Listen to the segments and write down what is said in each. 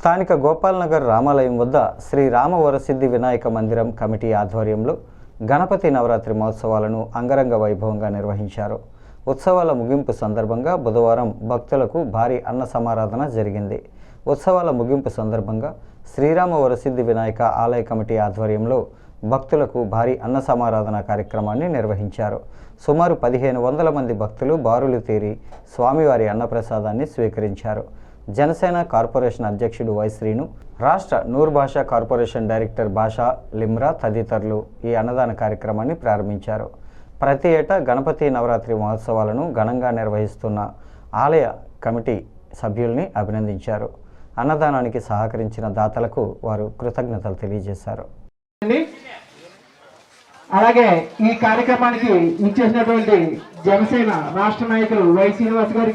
స్థానిక గోపాల్నగర్ రామాలయం వద్ద శ్రీ రామవరసిద్ధి వినాయక మందిరం కమిటీ ఆధ్వర్యంలో గణపతి నవరాత్రి మహోత్సవాలను అంగరంగ వైభవంగా నిర్వహించారు. ఉత్సవాల ముగింపు సందర్భంగా బుధవారం భక్తులకు భారీ అన్న సమారాధన జరిగింది. ఉత్సవాల ముగింపు సందర్భంగా శ్రీరామ వరసిద్ధి వినాయక ఆలయ కమిటీ ఆధ్వర్యంలో భక్తులకు భారీ అన్న సమారాధన కార్యక్రమాన్ని నిర్వహించారు. సుమారు పదిహేను వందల మంది భక్తులు బారులు తీరి స్వామివారి అన్నప్రసాదాన్ని స్వీకరించారు. జనసేన కార్పొరేషన్ అధ్యక్షుడు వై శ్రీను రాష్ట్ర నూర్ భాషా కార్పొరేషన్ డైరెక్టర్ భాషా లిమ్రా తదితరులు ఈ అన్నదాన కార్యక్రమాన్ని ప్రారంభించారు ప్రతి ఏటా గణపతి నవరాత్రి మహోత్సవాలను ఘనంగా నిర్వహిస్తున్న ఆలయ కమిటీ సభ్యుల్ని అభినందించారు అన్నదానానికి సహకరించిన దాతలకు వారు కృతజ్ఞతలు తెలియజేశారు అండి. అలాగే ఈ కార్యక్రమానికి ఇచ్చేసినటువంటి జనసేన రాష్ట్ర నాయకులు వై శ్రీనివాస్ గారి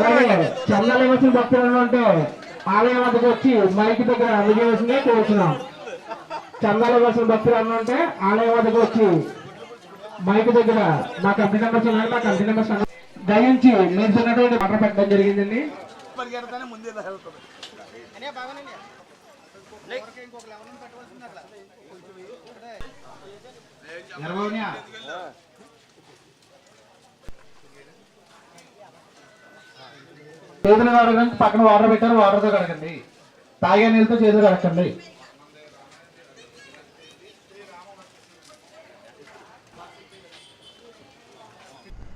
అలాగే చందాల వచ్చిన భక్తులు ఉంటే ఆలయం వద్దకు వచ్చి మైక్ దగ్గర అందజేయవలసిందే కోరుతున్నాం చందాల వచ్చిన భక్తులు ఉంటే ఆలయం వద్దకు వచ్చి మైక్ దగ్గర మా కంపెనీ నెంబర్స్ ఉన్నాయి మా కంపెనీ నెంబర్స్. దయించి మీరు చిన్నటువంటి మాట పెట్టడం జరిగిందండి. చేతులు కడగండి పక్కన వాటర్ పెట్టారు వాటర్తో కడగండి. తాగే నీళ్ళతో చేతులు కడగండి.